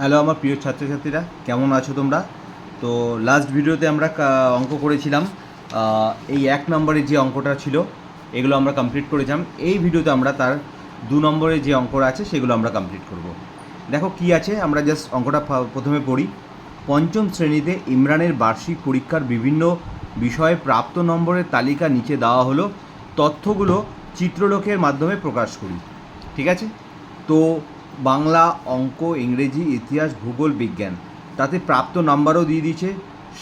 Hello আমার প্রিয় ছাত্রছাত্রীরা, কেমন আছো তোমরা? তো লাস্ট ভিডিওতে আমরা অঙ্ক করেছিলাম। এই এক নম্বরের যে অঙ্কটা ছিল, এগুলো আমরা কমপ্লিট করেছিলাম। এই ভিডিওতে আমরা তার দু নম্বরের যে অঙ্কটা আছে, সেগুলো আমরা কমপ্লিট করব। দেখো কি আছে, আমরা জাস্ট অঙ্কটা প্রথমে পড়ি। পঞ্চম শ্রেণীতে ইমরানের বার্ষিক পরীক্ষার বিভিন্ন বিষয়ে প্রাপ্ত নম্বরের তালিকা নিচে দেওয়া হলো। তথ্যগুলো চিত্রলোকের মাধ্যমে প্রকাশ করি। ঠিক আছে? তো বাংলা, অঙ্ক, ইংরেজি, ইতিহাস, ভূগোল, বিজ্ঞান। তাতে প্রাপ্ত নাম্বারও দিয়ে দিয়েছে।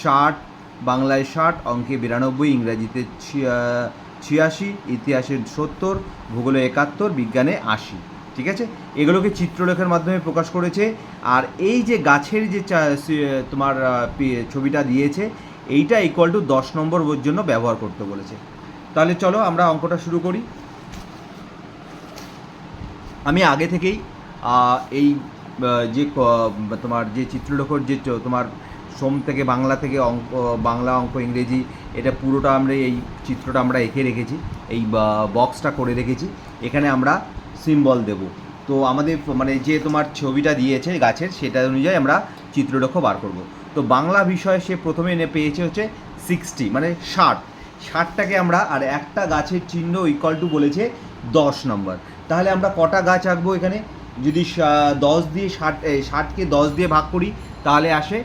ষাট, বাংলায় ষাট, অঙ্কে বিরানব্বই, ইংরাজিতে ছিয়া- ছিয়াশি, ইতিহাসে সত্তর, ভূগোলে একাত্তর, বিজ্ঞানে আশি। ঠিক আছে? এগুলোকে চিত্রলেখার মাধ্যমে প্রকাশ করেছে। আর এই যে গাছের যে তোমার ছবিটা দিয়েছে, এইটা ইকুয়াল টু দশ নম্বর জন্য ব্যবহার করতে বলেছে। তাহলে চলো আমরা অঙ্কটা শুরু করি। আমি আগে থেকেই এই যে তোমার যে চিত্রলেখর যে তোমার সোম থেকে বাংলা থেকে অঙ্ক বাংলা অঙ্ক ইংরেজি, এটা পুরোটা আমরা এই চিত্রটা আমরা এঁকে রেখেছি। এই বক্সটা করে রেখেছি। এখানে আমরা সিম্বল দেব। তো আমাদের মানে যে তোমার ছবিটা দিয়েছে গাছের, সেটা অনুযায়ী আমরা চিত্রলেখ বার করব। তো বাংলা বিষয়ে সে প্রথমে এনে পেয়েছে হচ্ছে সিক্সটি মানে ষাট। ষাটটাকে আমরা, আর একটা গাছের চিহ্ন ইকুয়াল টু বলেছে দশ নম্বর তাহলে আমরা কটা গাছ আঁকবো এখানে? যদি দশ দিয়ে ষাট ষাটকে দশ দিয়ে ভাগ করি, তাহলে আসে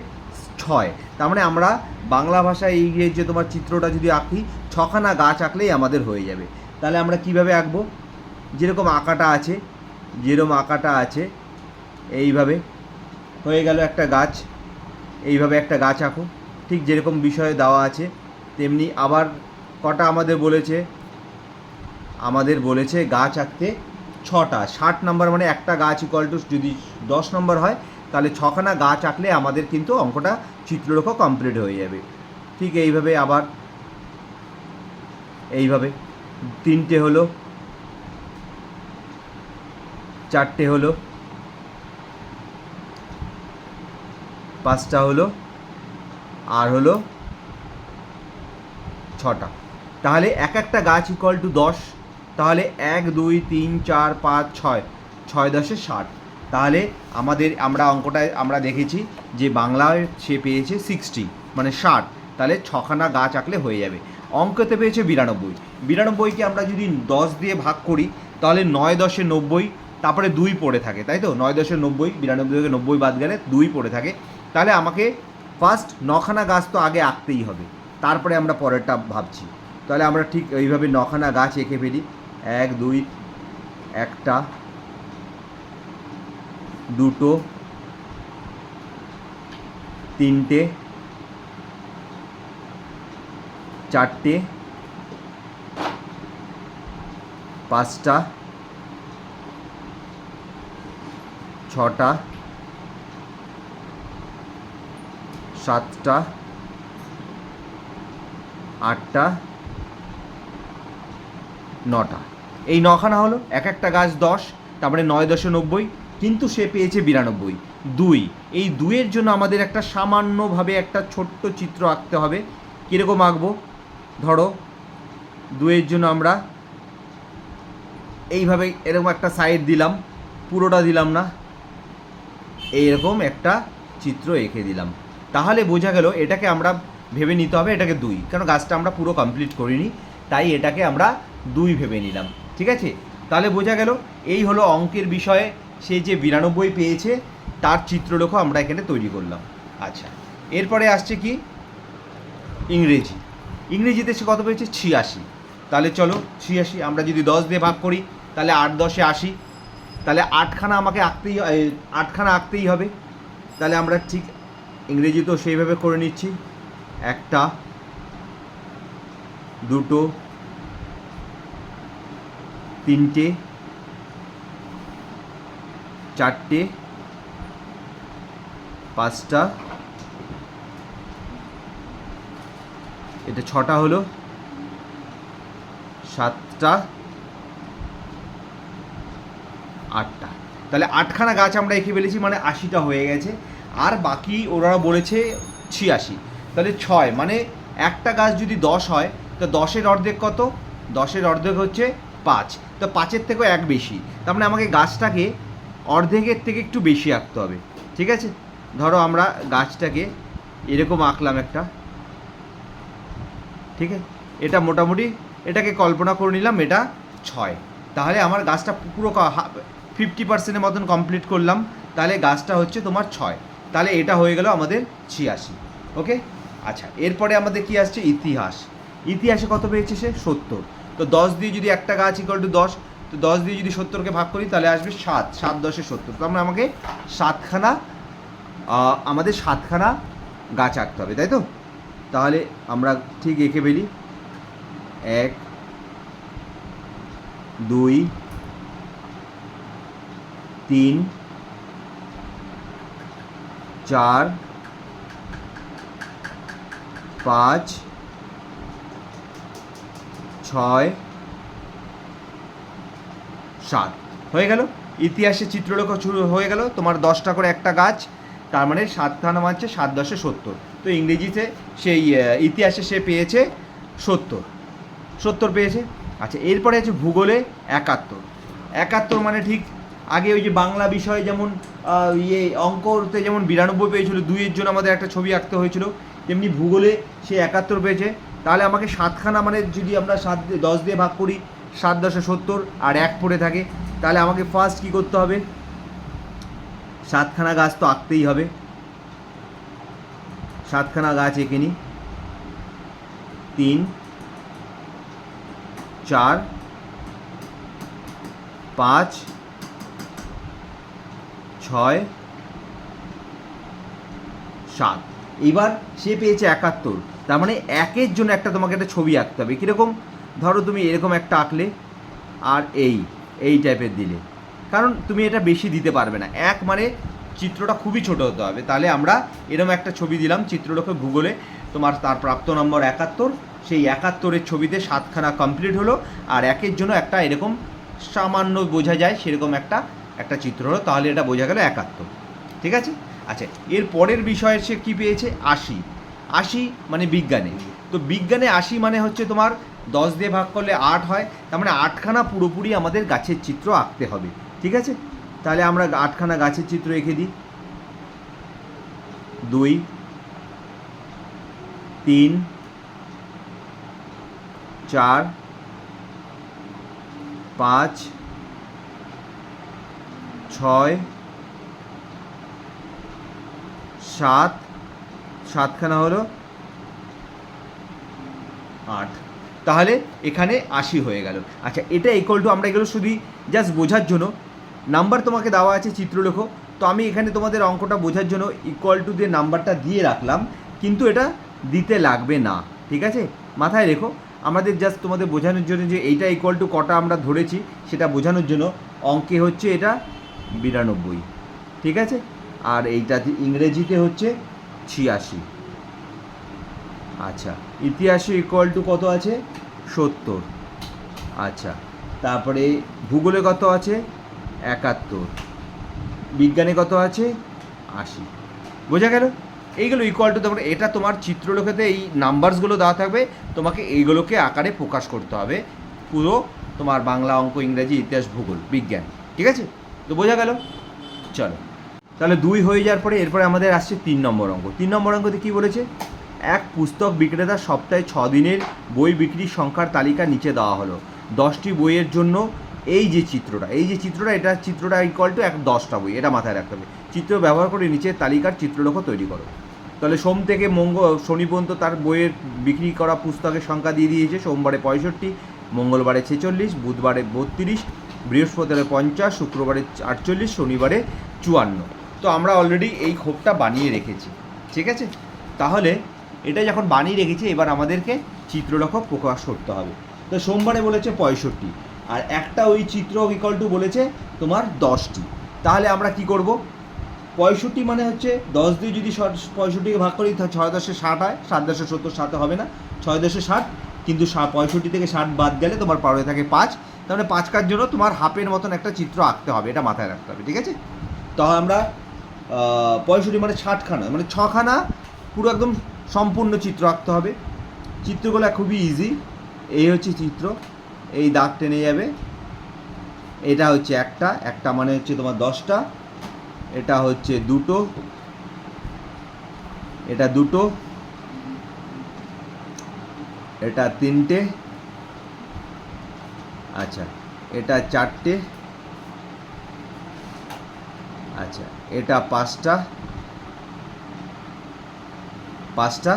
ছয়। তার মানে আমরা বাংলা ভাষায় এই যে- যে তোমার চিত্রটা যদি আঁকি, ছখানা গাছ আঁকলেই আমাদের হয়ে যাবে। তাহলে আমরা কীভাবে আঁকবো? যেরকম আঁকাটা আছে, যেরকম আঁকাটা আছে, এইভাবে। হয়ে গেল একটা গাছ, এইভাবে একটা গাছ আঁকো। ঠিক যেরকম বিষয়ে দেওয়া আছে, তেমনি আবার কটা আমাদের বলেছে? আমাদের বলেছে গাছ আঁকতে ছটা। ষাট নম্বর মানে একটা গাছ ইকুয়াল টু যদি দশ নম্বর হয়, তাহলে ছখানা গাছ আঁকলে আমাদের কিন্তু অঙ্কটা চিত্রলেখ কমপ্লিট হয়ে যাবে। ঠিক এইভাবে আবার, এইভাবে। তিনটে হলো, চারটে হলো, পাঁচটা হলো, আর হলো ছটা। তাহলে এক একটা গাছ ইকুয়াল টু দশ তাহলে এক, দুই, তিন, চার, পাঁচ, ছয়। ছয় দশে ষাট। তাহলে আমাদের আমরা অঙ্কটায় আমরা দেখেছি যে বাংলায় সে পেয়েছে সিক্সটি মানে ষাট। তাহলে ছখানা গাছ আঁকলে হয়ে যাবে। অঙ্কতে পেয়েছে বিরানব্বই। বিরানব্বইকে আমরা যদি দশ দিয়ে ভাগ করি, তাহলে নয় দশে নব্বই, তারপরে দুই পড়ে থাকে, তাই তো? নয় দশে নব্বই, বিরানব্বই থেকে নব্বই বাদ গেলে দুই পড়ে থাকে। তাহলে আমাকে ফার্স্ট নখানা গাছ তো আগে আঁকতেই হবে। তারপরে আমরা পরেরটা ভাবছি। তাহলে আমরা ঠিক এইভাবে নখানা গাছ এঁকে ফেলি। এক দুই একটা দুটো তিনটে চারটে পাঁচটা ছটা সাতটা আটটা নটা। এই নখানা হলো এক একটা গাছ দশ, তারপরে নয় দশে নব্বই, কিন্তু সে পেয়েছে বিরানব্বই। দুই, এই দুইয়ের জন্য আমাদের একটা সামান্যভাবে একটা ছোট্ট চিত্র আঁকতে হবে। কীরকম আঁকবো? ধরো, দুইয়ের জন্য আমরা এইভাবে এরকম একটা সাইড দিলাম, পুরোটা দিলাম না। এইরকম একটা চিত্র এঁকে দিলাম। তাহলে বোঝা গেল এটাকে আমরা ভেবে নিতে হবে, এটাকে দুই। কারণ গাছটা আমরা পুরো কমপ্লিট করিনি, তাই এটাকে আমরা দুই ভেবে নিলাম। ঠিক আছে? তাহলে বোঝা গেল, এই হলো অঙ্কের বিষয়ে সে যে বিরানব্বই পেয়েছে, তার চিত্রলেখ আমরা এখানে তৈরি করলাম। আচ্ছা এরপরে আসছে কি? ইংরেজি। ইংরেজিতে সে কত পেয়েছে? ছিয়াশি। তাহলে চলো, ছিয়াশি, আমরা যদি দশ দিয়ে ভাগ করি, তাহলে আট দশে আশি। তাহলে আটখানা আমাকে আঁকতেই আটখানা আঁকতেই হবে। তাহলে আমরা ঠিক ইংরেজি তো সেইভাবে করে নিচ্ছি। একটা, দুটো তিনটে, চারটে, পাঁচটা, এটা ছটা হলো, সাতটা, আটটা। তাহলে আটখানা গাছ আমরা এঁকে ফেলেছি মানে আশিটা হয়ে গেছে। আর বাকি ওরা বলেছে ছিয়াশি। তাহলে ছয় মানে একটা গাছ যদি দশ হয়, তো দশের অর্ধেক কত? দশের অর্ধেক হচ্ছে পাঁচ। তো পাঁচের থেকেও এক বেশি। তার মানে আমাকে গাছটাকে অর্ধেকের থেকে একটু বেশি আঁকতে হবে। ঠিক আছে? ধরো আমরা গাছটাকে এরকম আঁকলাম একটা। ঠিক আছে? এটা মোটামুটি, এটাকে কল্পনা করে নিলাম এটা ছয়। তাহলে আমার গাছটা পুরো ফিফটি পার্সেন্টের মতন কমপ্লিট করলাম। তাহলে গাছটা হচ্ছে তোমার ছয়। তাহলে এটা হয়ে গেল আমাদের ছিয়াশি। ওকে? আচ্ছা এরপরে আমাদের কি আসছে? ইতিহাস। ইতিহাসে কত পেয়েছে সে? সত্তর। তো দশ দিয়ে যদি একটা গাছ ইকুয়াল টু দশ, তো দশ দিয়ে যদি সত্তরকে ভাগ করি, তাহলে আসবে সাত সাত দশে সত্তর। তো আমরা আমাকে সাতখানা আমাদের সাতখানা গাছ আঁকতে হবে, তাই তো? তাহলে আমরা ঠিক এঁকে ফেলি। এক, দুই, তিন, চার, পাঁচ ছয়, সাত। হয়ে গেল? ইতিহাসে চিত্রলেখা শুরু হয়ে গেল। তোমার দশটা করে একটা গাছ, তার মানে সাতখানা মানছে সাত দশে সত্তর। তো ইংরেজিতে সেই ইতিহাসে সে পেয়েছে সত্তর। সত্তর পেয়েছে? আচ্ছা এরপরে আছে ভূগোলে একাত্তর। একাত্তর মানে ঠিক আগে ওই যে বাংলা বিষয়ে যেমন ইয়ে অঙ্কতে যেমন বিরানব্বই পেয়েছিল, দুইয়ের জন্য আমাদের একটা ছবি আঁকতে হয়েছিল, তেমনি ভূগোলে সে একাত্তর পেয়েছে। তাহলে আমাকে সাতখানা মানে যদি আমরা সাত দশ দিয়ে ভাগ করি, সাত দশে সত্তর আর এক পড়ে থাকে, তাহলে আমাকে ফার্স্ট কী করতে হবে? সাতখানা গাছ তো আঁকতেই হবে। সাতখানা গাছ এঁকে নিই তিন, চার, পাঁচ, ছয়, সাত। এবার সে পেয়েছে একাত্তর। তার মানে একের জন্য একটা তোমাকে একটা ছবি আঁকতে হবে। কীরকম? ধরো তুমি এরকম একটা আঁকলে, আর এই এই টাইপের দিলে। কারণ তুমি এটা বেশি দিতে পারবে না। এক মানে চিত্রটা খুবই ছোট হতে হবে। তাহলে আমরা এরকম একটা ছবি দিলাম চিত্রটাকে ভূগোলে তোমার তার প্রাপ্ত নম্বর একাত্তর, সেই একাত্তরের ছবিতে সাতখানা কমপ্লিট হলো, আর একের জন্য একটা এরকম সামান্য বোঝা যায়, সেরকম একটা একটা চিত্র হলো, তাহলে এটা বোঝা গেল একাত্তর। ঠিক আছে? আচ্ছা এর পরের বিষয়ে সে কী পেয়েছে? আশি। আশি মানে বিজ্ঞানে। তো বিজ্ঞানে আশি মানে হচ্ছে তোমার দশ দিয়ে ভাগ করলে আট হয়, তার মানে আটখানা পুরোপুরি আমাদের গাছের চিত্র আঁকতে হবে, ঠিক আছে? তাহলে আমরা আটখানা গাছের চিত্র এঁকে দিই। দুই, তিন, চার, পাঁচ, ছয়, সাত সাতখানা হলো আট। তাহলে এখানে আশি হয়ে গেল। আচ্ছা এটা ইকুয়াল টু আমরা এগুলো শুধু জাস্ট বোঝার জন্য নাম্বার তোমাকে দেওয়া আছে চিত্রলেখ, তো আমি এখানে তোমাদের অঙ্কটা বোঝার জন্য ইকুয়াল টু দিয়ে নাম্বারটা দিয়ে রাখলাম, কিন্তু এটা দিতে লাগবে না, ঠিক আছে? মাথায় রেখো, আমাদের জাস্ট তোমাদের বোঝানোর জন্য যে এইটা ইকুয়াল টু কটা আমরা ধরেছি, সেটা বোঝানোর জন্য অঙ্কে হচ্ছে এটা বিরানব্বই, ঠিক আছে? আর এইটাতে ইংরেজিতে হচ্ছে ছিয়াশি। আচ্ছা ইতিহাসে ইকুয়াল টু কত আছে? সত্তর। আচ্ছা তারপরে ভূগোলে কত আছে? একাত্তর। বিজ্ঞানে কত আছে? আশি। বোঝা গেল? এইগুলো ইকুয়াল টু তারপরে এটা তোমার চিত্রলেখাতে এই নাম্বারসগুলো দেওয়া থাকবে। তোমাকে এইগুলোকে আকারে প্রকাশ করতে হবে। পুরো তোমার বাংলা অঙ্ক, ইংরেজি, ইতিহাস, ভূগোল, বিজ্ঞান। ঠিক আছে? তো বোঝা গেল? চলো। তাহলে দুই হয়ে যাওয়ার পরে এরপরে আমাদের আসছে তিন নম্বর অঙ্ক। তিন নম্বর অঙ্কতে কী বলেছে? এক পুস্তক বিক্রেতা সপ্তাহে ছ দিনের বই বিক্রির সংখ্যার তালিকা নিচে দেওয়া হলো। দশটি বইয়ের জন্য এই যে চিত্রটা, এই যে চিত্রটা, এটা চিত্রটা ইকুয়াল টু এক দশটা বই, এটা মাথায় রাখতে হবে। চিত্র ব্যবহার করে নিচের তালিকার চিত্রলেখ তৈরি করো। তাহলে সোম থেকে মঙ্গল শনি পর্যন্ত তার বইয়ের বিক্রি করা পুস্তকের সংখ্যা দিয়ে দিয়েছে, সোমবারে পঁয়ষট্টি, মঙ্গলবারে ছেচল্লিশ, বুধবারে বত্রিশ, বৃহস্পতিবারে পঞ্চাশ, শুক্রবারে আটচল্লিশ, শনিবারে চুয়ান্ন। তো আমরা অলরেডি এই ক্ষোভটা বানিয়ে রেখেছি, ঠিক আছে? তাহলে এটা যখন বানিয়ে রেখেছি, এবার আমাদেরকে চিত্রলেখ প্রকাশ করতে হবে। তো সোমবারে বলেছে পঁয়ষট্টি, আর একটা ওই চিত্র ইকল টু বলেছে তোমার দশটি। তাহলে আমরা কি করব? পঁয়ষট্টি মানে হচ্ছে দশ দিয়ে যদি পঁয়ষট্টিকে ভাগ করি, তাহলে ছয় দশে ষাট হয়, সাত দশে সত্তর সাথে হবে না। ছয় দশে ষাট, কিন্তু পঁয়ষট্টি থেকে ষাট বাদ গেলে তোমার পারে থাকে পাঁচ। মানে পাঁচ কার জন্য তোমার হাফের মতন একটা চিত্র আঁকতে হবে, এটা মাথায় রাখতে হবে, ঠিক আছে? তাহলে আমরা পঁয়ষট্টি মানে ষাটখানা মানে ছখানা পুরো একদম সম্পূর্ণ চিত্র আঁকতে হবে। চিত্রগুলো খুবই ইজি এই হচ্ছে চিত্র, এই দাগ টেনে যাবে। এটা হচ্ছে একটা একটা মানে হচ্ছে তোমার দশটা। এটা হচ্ছে দুটো। এটা দুটো। এটা তিনটে। আচ্ছা এটা চারটে আচ্ছা এটা পাঁচটা পাঁচটা,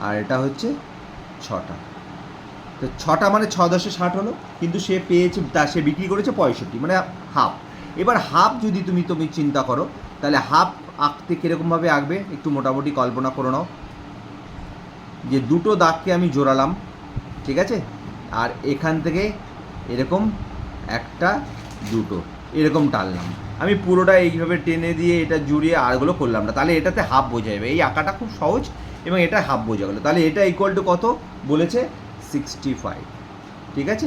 আর এটা হচ্ছে ছটা। তো ছটা মানে ছ দশে ষাট হলো, কিন্তু সে পেয়েছে, তা সে বিক্রি করেছে পঁয়ষট্টি মানে হাফ। এবার হাফ যদি তুমি তুমি চিন্তা করো, তাহলে হাফ আঁকতে কীরকমভাবে আঁকবে? একটু মোটামুটি কল্পনা করে নাও। যে দুটো দাগকে আমি জোড়ালাম, ঠিক আছে? আর এখান থেকে এরকম একটা, দুটো, এরকম টানলাম। আমি পুরোটা এইভাবে টেনে দিয়ে এটা জুড়িয়ে আরগুলো করলাম না। তাহলে এটাতে হাফ বোঝা যাবে। এই আঁকাটা খুব সহজ এবং এটা হাফ বোঝা গেলো। তাহলে এটা ইকুয়াল টু কত? বলেছে সিক্সটি ফাইভ ঠিক আছে?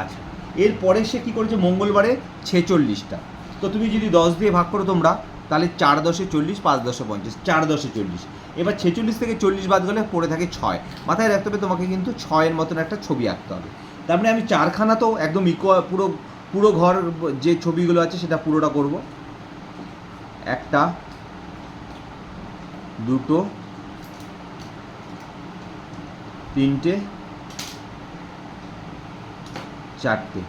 আচ্ছা এরপরে সে কী করেছে? মঙ্গলবারে ছেচল্লিশটা। তো তুমি যদি দশ দিয়ে ভাগ করো তোমরা, তাহলে চার দশে চল্লিশ, পাঁচ দশে পঞ্চাশ, চার দশে চল্লিশ। এবার ছেচল্লিশ থেকে চল্লিশ বাদ গেলে পড়ে থাকে ছয়। মাথায় রাখতে হবে তোমাকে কিন্তু ছয়ের মতন একটা ছবি আঁকতে হবে। তার মানে আমি চারখানা তো একদম ইকুয়া পুরো পুরো ঘর যে ছবিগুলো আছে সেটা পুরোটা করব। একটা, দুটো, তিনটে, চারটে।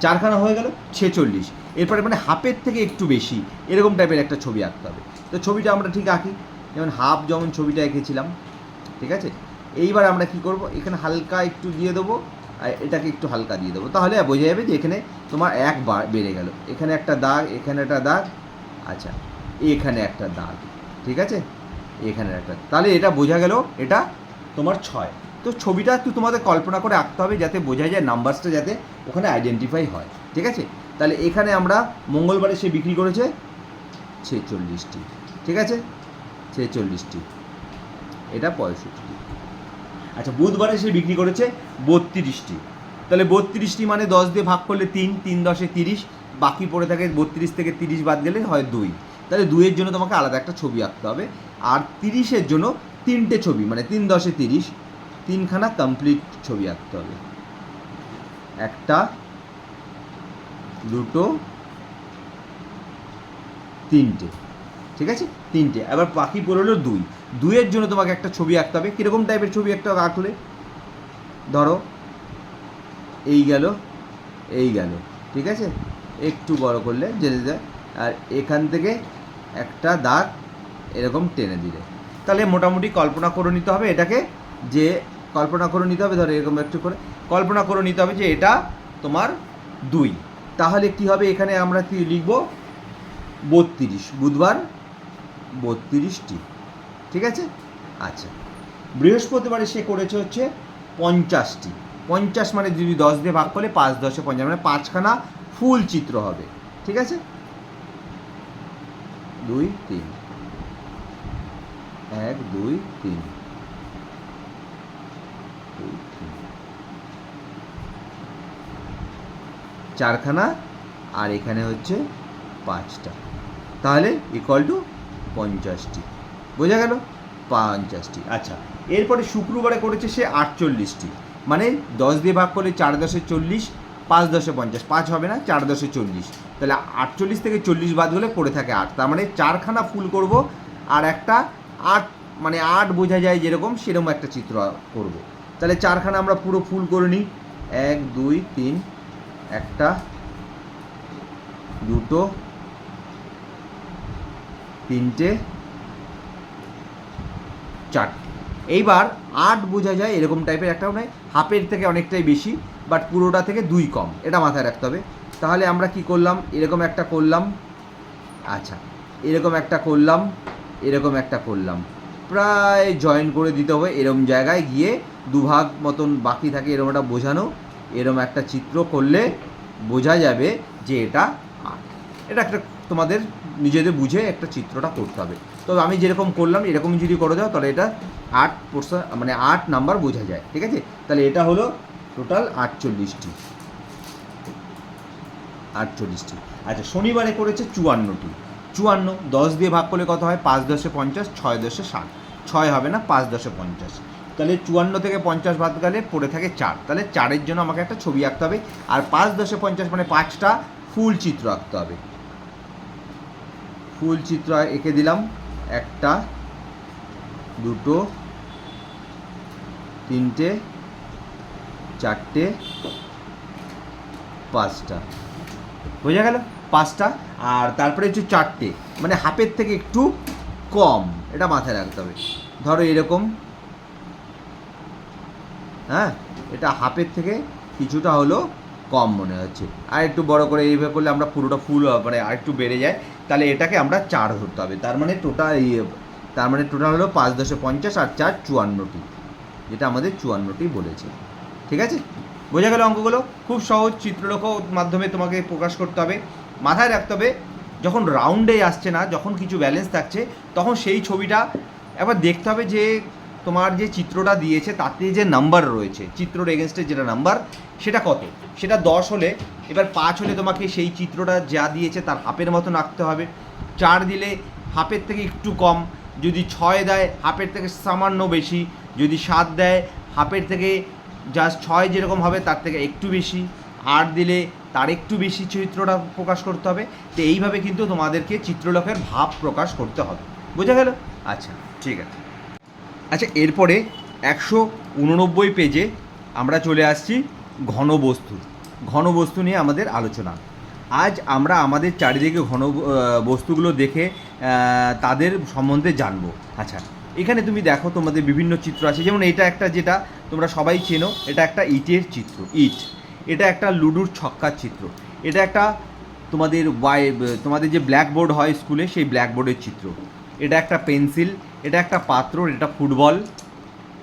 চারখানা হয়ে গেল, ছেচল্লিশ। এরপরে মানে হাফের থেকে একটু বেশি, এরকম টাইপের একটা ছবি আঁকতে হবে। তো ছবিটা আমরা ঠিক আঁকি। যেমন হাফ যেমন ছবিটা এঁকেছিলাম, ঠিক আছে? এইবার আমরা কি করব? এখানে হালকা একটু দিয়ে দেবো। আর এটাকে একটু হালকা দিয়ে দেবো। তাহলে বোঝা যাবে যে এখানে তোমার এক বেড়ে গেল। এখানে একটা দাগ, এখানে একটা দাগ। আচ্ছা এখানে একটা দাগ। ঠিক আছে? এখানে একটা তাহলে এটা বোঝা গেল, এটা তোমার ছয়। তো ছবিটা একটু তোমাদের কল্পনা করে আঁকতে হবে যাতে বোঝা যায় নাম্বারসটা যাতে ওখানে আইডেন্টিফাই হয়। ঠিক আছে? তাহলে এখানে আমরা মঙ্গলবারে সে বিক্রি করেছে ছেচল্লিশটি। ঠিক আছে? ছেচল্লিশটি। এটা পঁয়ষট্টি। আচ্ছা বুধবারে সে বিক্রি করেছে বত্রিশটি। তাহলে বত্রিশটি মানে দশ দিয়ে ভাগ করলে তিন তিন দশে তিরিশ, বাকি পড়ে থাকে বত্রিশ থেকে তিরিশ বাদ গেলে হয় দুই। তাহলে দুইয়ের জন্য তোমাকে আলাদা একটা ছবি আঁকতে হবে, আর তিরিশের জন্য তিনটে ছবি মানে তিন দশে তিরিশ, তিনখানা কমপ্লিট ছবি আঁকতে হবে। একটা, দুটো, তিনটে, ঠিক আছে? তিনটে, এবার বাকি পড়ে হলো দুই। দুইয়ের জন্য তোমাকে একটা ছবি আঁকতে হবে। কীরকম টাইপের ছবি একটা আঁকলে? ধরো, এই গেল এই গেল, ঠিক আছে? একটু বড় করলে জেনে যায়। আর এখান থেকে একটা দাগ এরকম টেনে দিলে। তাহলে মোটামুটি কল্পনা করে নিতে হবে এটাকে যে, কল্পনা করে নিতে হবে, ধরো এরকম একটু করে। কল্পনা করে নিতে হবে যে এটা তোমার দুই। তাহলে কি হবে? এখানে আমরা কি লিখব? বত্রিশ। বুধবার বত্রিশটি। ঠিক আছে? আচ্ছা। বৃহস্পতিবারে সে করেছে হচ্ছে পঞ্চাশটি। পঞ্চাশ মানে যদি দশ দিয়ে ভাগ করলে পাঁচ দশে পঞ্চাশ মানে পাঁচখানা ফুল চিত্র হবে। ঠিক আছে? দুই, তিন। এক, দুই, তিন। চারখানা আর এখানে হচ্ছে পাঁচটা। তাহলে ইকুয়াল টু পঞ্চাশটি। বোঝা গেল? পঞ্চাশটি। আচ্ছা এরপরে শুক্রবারে করেছে সে আটচল্লিশটি। মানে দশ দিয়ে ভাগ করলে চার দশে চল্লিশ, পাঁচ দশে পঞ্চাশ। পাঁচ হবে না, চার দশে চল্লিশ। তাহলে আটচল্লিশ থেকে চল্লিশ বাদ হলে পড়ে থাকে আট। তার মানে চারখানা ফুল করব আর একটা আট মানে আট বোঝা যায় যেরকম, সেরকম একটা চিত্র করব। তাহলে চারখানা আমরা পুরো ফুল করে নিই। এক, দুই, তিন, একটা, দুটো, তিনটে চারটে এইবার আট বোঝা যায় এরকম টাইপের একটাও নয়, হাফের থেকে অনেকটাই বেশি বাট পুরোটা থেকে দুই কম, এটা মাথায় রাখতে হবে। তাহলে আমরা কি করলাম? এরকম একটা করলাম। আচ্ছা এরকম একটা করলাম, এরকম একটা করলাম। প্রায় জয়েন করে দিতে হবে এরম জায়গায় গিয়ে, দুভাগ মতন বাকি থাকে এরকম একটা বোঝানো, এরম একটা চিত্র করলে বোঝা যাবে যে এটা আট। এটা একটা তোমাদের নিজেদের বুঝে একটা চিত্রটা করতে হবে। তো আমি যেরকম করলাম, এরকম যদি করে দাও, তাহলে এটা আট পোর্শন মানে আট নাম্বার বোঝা যায়, ঠিক আছে? তাহলে এটা হলো টোটাল আটচল্লিশটি। আটচল্লিশটি। আচ্ছা শনিবারে করেছে চুয়ান্নটি। চুয়ান্ন, দশ দিয়ে ভাগ করলে কত হয়? পাঁচ দশে পঞ্চাশ, ছয় দশে ষাট। ছয় হবে না, পাঁচ দশে পঞ্চাশ। তাহলে চুয়ান্ন থেকে পঞ্চাশ বাদ গেলে পড়ে থাকে চার। তাহলে চারের জন্য আমাকে একটা ছবি আঁকতে হবে। আর পাঁচ দশে পঞ্চাশ মানে পাঁচটা ফুল চিত্র আঁকতে হবে। ফুল চিত্র এঁকে দিলাম। একটা, দুটো, তিনটে, চারটে, পাঁচটা। বোঝা গেল? পাঁচটা। আর তারপরে হচ্ছে চারটে। মানে হাফের থেকে একটু কম। এটা মাথায় রাখতে হবে। ধরো এরকম। হ্যাঁ? এটা হাফের থেকে কিছুটা হলো কম মনে হচ্ছে। আর একটু বড় করে এইভাবে করলে আমরা পুরোটা ফুল মানে আর একটু বেড়ে যায়। তাহলে এটাকে আমরা চার ধরতে হবে। তার মানে টোটাল তার মানে টোটাল হলো পাঁচ দশে পঞ্চাশ আর চার চুয়ান্নটি, যেটা আমাদের চুয়ান্নটি বলেছে। ঠিক আছে? বোঝা গেল অঙ্কগুলো? খুব সহজ চিত্রলেখ মাধ্যমে তোমাকে প্রকাশ করতে হবে। মাথায় রাখতে হবে, যখন রাউন্ডে আসছে না, যখন কিছু ব্যালেন্স থাকছে, তখন সেই ছবিটা একবার দেখতে হবে যে তোমার যে চিত্রটা দিয়েছে, তাতে যে নাম্বার রয়েছে, চিত্রর এগেনস্টে যেটা নাম্বার সেটা কত? সেটা দশ হলে, এবার পাঁচ হলে তোমাকে সেই চিত্রটা যা দিয়েছে, তার হাফের মতন আঁকতে হবে। চার দিলে হাফের থেকে একটু কম, যদি ছয় দেয় হাফের থেকে সামান্য বেশি, যদি সাত দেয় হাফের থেকে জাস্ট ছয় যেরকম হবে, তার থেকে একটু বেশি। আট দিলে তার একটু বেশি চিত্রটা প্রকাশ করতে হবে। তো এইভাবে কিন্তু তোমাদেরকে চিত্রলেখের ভাব প্রকাশ করতে হবে। বোঝা গেল? আচ্ছা ঠিক আছে। আচ্ছা এরপরে একশো উননব্বই পেজে আমরা চলে আসছি ঘনবস্তু। ঘনবস্তু নিয়ে আমাদের আলোচনা। আজ আমরা আমাদের চারিদিকে ঘন বস্তুগুলো দেখে তাদের সম্বন্ধে জানব। আচ্ছা এখানে তুমি দেখো তোমাদের বিভিন্ন চিত্র আছে। যেমন এটা একটা যেটা তোমরা সবাই চেনো, এটা একটা ইটের চিত্র, ইট। এটা একটা লুডুর ছক্কার চিত্র। এটা একটা তোমাদের ওয়াই, তোমাদের যে ব্ল্যাকবোর্ড হয় স্কুলে, সেই ব্ল্যাকবোর্ডের চিত্র। এটা একটা পেন্সিল এটা একটা পাত্র এটা ফুটবল।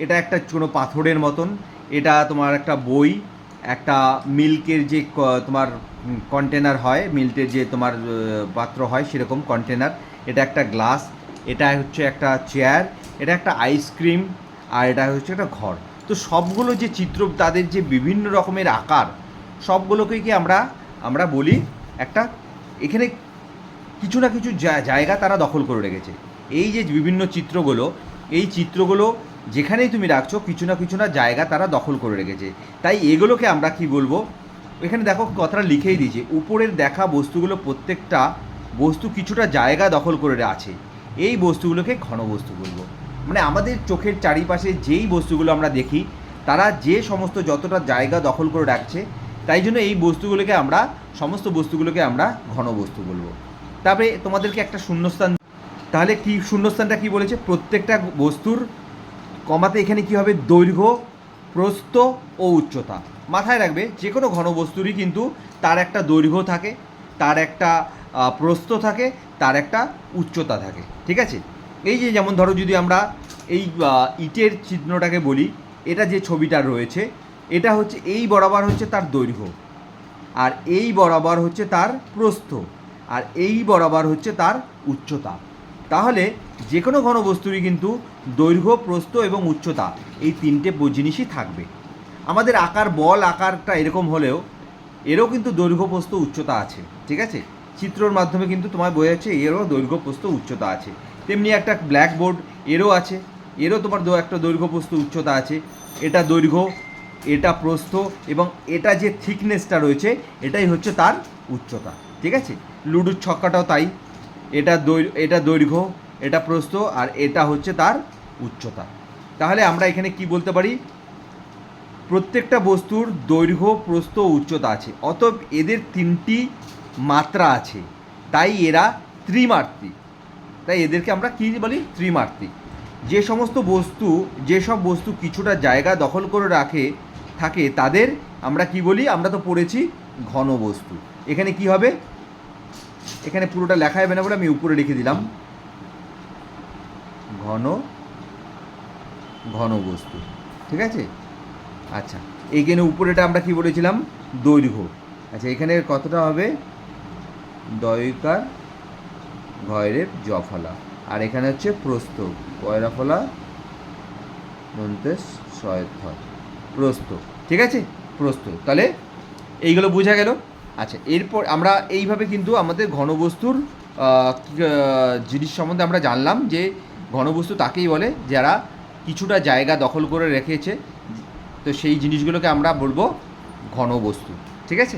এটা একটা কোনো পাথরের মতন। এটা তোমার একটা বই, একটা মিল্কের যে তোমার কন্টেনার হয়, মিল্কের যে তোমার পাত্র হয় সেরকম কন্টেনার এটা একটা গ্লাস এটা হচ্ছে একটা চেয়ার এটা একটা আইসক্রিম আর এটা হচ্ছে একটা ঘর। তো সবগুলো যে চিত্র, তাদের যে বিভিন্ন রকমের আকার সবগুলোকে কি আমরা আমরা বলি একটা, এখানে কিছু না কিছু জায়গা তারা দখল করে রেখেছে। এই যে বিভিন্ন চিত্রগুলো, এই চিত্রগুলো যেখানেই তুমি রাখছো, কিছু না কিছু না জায়গা তারা দখল করে রেখেছে। তাই এগুলোকে আমরা কি বলব? এখানে দেখো কথাটা লিখেই দিয়েছে, উপরের দেখা বস্তুগুলো প্রত্যেকটা বস্তু কিছুটা জায়গা দখল করে আছে। এই বস্তুগুলোকে ঘনবস্তু বলব। মানে আমাদের চোখের চারিপাশে যেই বস্তুগুলো আমরা দেখি, তারা যে সমস্ত যতটা জায়গা দখল করে রাখছে, তাই জন্য এই বস্তুগুলোকে আমরা, সমস্ত বস্তুগুলোকে আমরা ঘনবস্তু বলব। তবে তোমাদেরকে একটা শূন্যস্থান তাহলে কি শূন্যস্থানটা কি বলেছে? প্রত্যেকটা বস্তুর কমাতে এখানে কি হবে? দৈর্ঘ্য, প্রস্থ ও উচ্চতা। মাথায় রাখবে যে কোনো ঘনবস্তুরই কিন্তু তার একটা দৈর্ঘ্য থাকে, তার একটা প্রস্থ থাকে, তার একটা উচ্চতা থাকে। ঠিক আছে? এই যে যেমন ধরো যদি আমরা এই ইটের চিহ্নটাকে বলি, এটা যে ছবিটা রয়েছে, এটা হচ্ছে, এই বরাবর হচ্ছে তার দৈর্ঘ্য। আর এই বরাবর হচ্ছে তার প্রস্থ। আর এই বরাবর হচ্ছে তার উচ্চতা। তাহলে যে কোনো ঘনবস্তুরই কিন্তু দৈর্ঘ্য, প্রস্থ এবং উচ্চতা এই তিনটে জিনিসই থাকবে। আমাদের আকার, বল আকারটা এরকম হলেও এরও কিন্তু দৈর্ঘ্য, প্রস্থ, উচ্চতা আছে, ঠিক আছে? চিত্রর মাধ্যমে কিন্তু তোমার বোঝা যাচ্ছে এরও দৈর্ঘ্য, প্রস্থ, উচ্চতা আছে। তেমনি একটা ব্ল্যাকবোর্ড এরও আছে, এরও তোমার একটা দৈর্ঘ্য, প্রস্থ, উচ্চতা আছে। এটা দৈর্ঘ্য, এটা প্রস্থ এবং এটা যে থিকনেসটা রয়েছে, এটাই হচ্ছে তার উচ্চতা, ঠিক আছে? লুডুর ছক্কাটাও তাই। এটা এটা দৈর্ঘ্য, এটা প্রস্থ আর এটা হচ্ছে তার উচ্চতা। তাহলে আমরা এখানে কি বলতে পারি? প্রত্যেকটা বস্তুর দৈর্ঘ্য, প্রস্থ, উচ্চতা আছে। অতএব এদের তিনটি মাত্রা আছে। তাই এরা ত্রিমাত্রিক। তাই এদেরকে আমরা কী বলি? ত্রিমাত্রিক। যে সমস্ত বস্তু যেসব বস্তু কিছুটা জায়গা দখল করে রাখে, থাকে, তাদের আমরা কি বলি? আমরা তো পড়েছি ঘন বস্তু এখানে কি হবে? এখানে পুরোটা লেখা যাবে না বলে আমি উপরে লিখে দিলাম। ঘন ঘন বস্তু, ঠিক আছে? আচ্ছা এইখানে উপরেটা আমরা কি বলেছিলাম? দৈর্ঘ্য। আচ্ছা এখানে কতটা হবে? দয়কার ঘয়ের জফলা। আর এখানে হচ্ছে প্রস্থ কয়রা ফলা নন্তেশ শয়থ প্রস্থ, ঠিক আছে? প্রস্থ। তাহলে এইগুলো বোঝা গেল? আচ্ছা এরপর আমরা এইভাবে কিন্তু আমাদের ঘনবস্তুর জিনিস সম্বন্ধে আমরা জানলাম যে ঘনবস্তু তাকেই বলে যারা কিছুটা জায়গা দখল করে রেখেছে, তো সেই জিনিসগুলোকে আমরা বলব ঘনবস্তু, ঠিক আছে?